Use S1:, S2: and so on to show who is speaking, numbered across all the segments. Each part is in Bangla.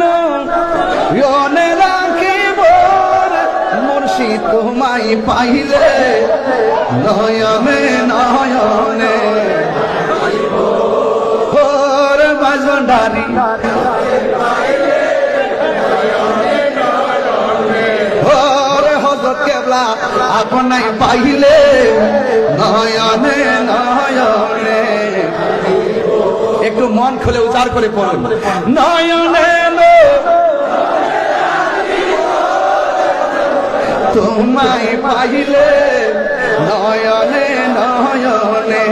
S1: নয়নে রাখিব মুর্শিদ তোমায় পাইলে। নয়নে নয়নে। আপনাই পাইলে। নয়নে একটু মন খুলে উচার করে পড়ুন। নয়নে তোমায় পাইলে নয়নে নয়নে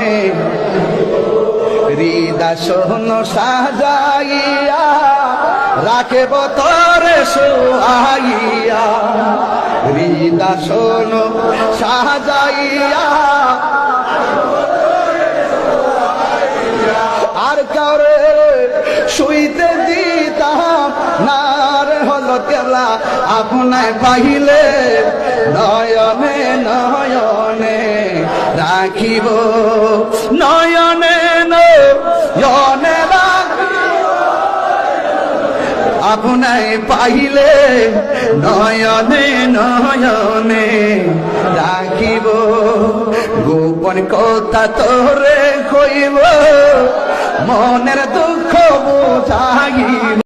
S1: হৃদা সোন সাজাইয়া রাখে বতরে সোহাইয়া। হৃদা সোন সাজাইয়া কেলা আপনায় পাহিলে নয়নে নয়নে রাখিব, নয়নে নয়নে আপনায় পাইলে নয়নে নয়নে রাখিব। গোপন কথা তোরে কইব বুঝাইব